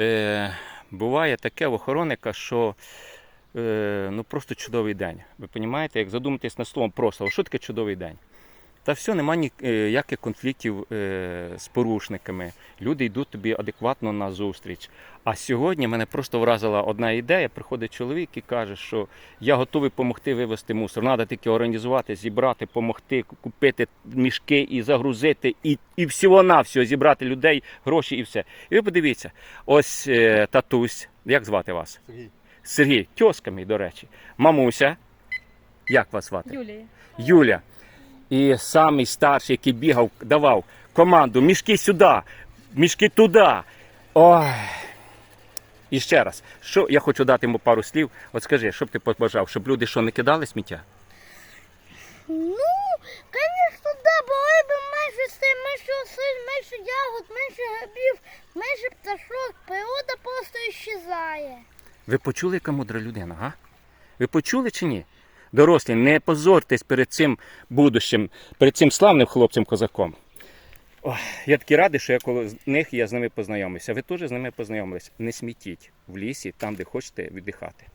е, буває таке в охоронника, що е, ну, просто чудовий день. Ви розумієте, як задуматись над словом просто, що таке чудовий день? Та все, нема ніяких конфліктів е, з порушниками. Люди йдуть тобі адекватно на зустріч. А сьогодні мене просто вразила одна ідея. Приходить чоловік і каже, що я готовий допомогти вивезти мусор. Треба тільки організувати, зібрати, допомогти, купити мішки і загрузити, і, і всього на всього зібрати людей, гроші і все. І ви подивіться, ось е, татусь, як звати вас? Сергій. Сергій, тьоска мій, до речі, мамуся. Як вас звати? Юлії. Юля. І самий старший, який бігав, давав команду мішки сюди, мішки туди. Ой. І ще раз, що я хочу дати йому пару слів. От скажи, що б ти побажав, щоб люди що не кидали сміття? Ну, конечно, да, було б менше все, менше осиль, менше ягод, менше грибів, менше пташок, природа просто іщезає. Ви почули, яка мудра людина, га? Ви почули чи ні? Дорослі, не позортесь перед цим будущим, перед цим славним хлопцем-козаком. Ох, я такий радий, що я коло них я з ними познайомився. Ви теж з ними познайомились. Не смітіть в лісі, там, де хочете віддихати.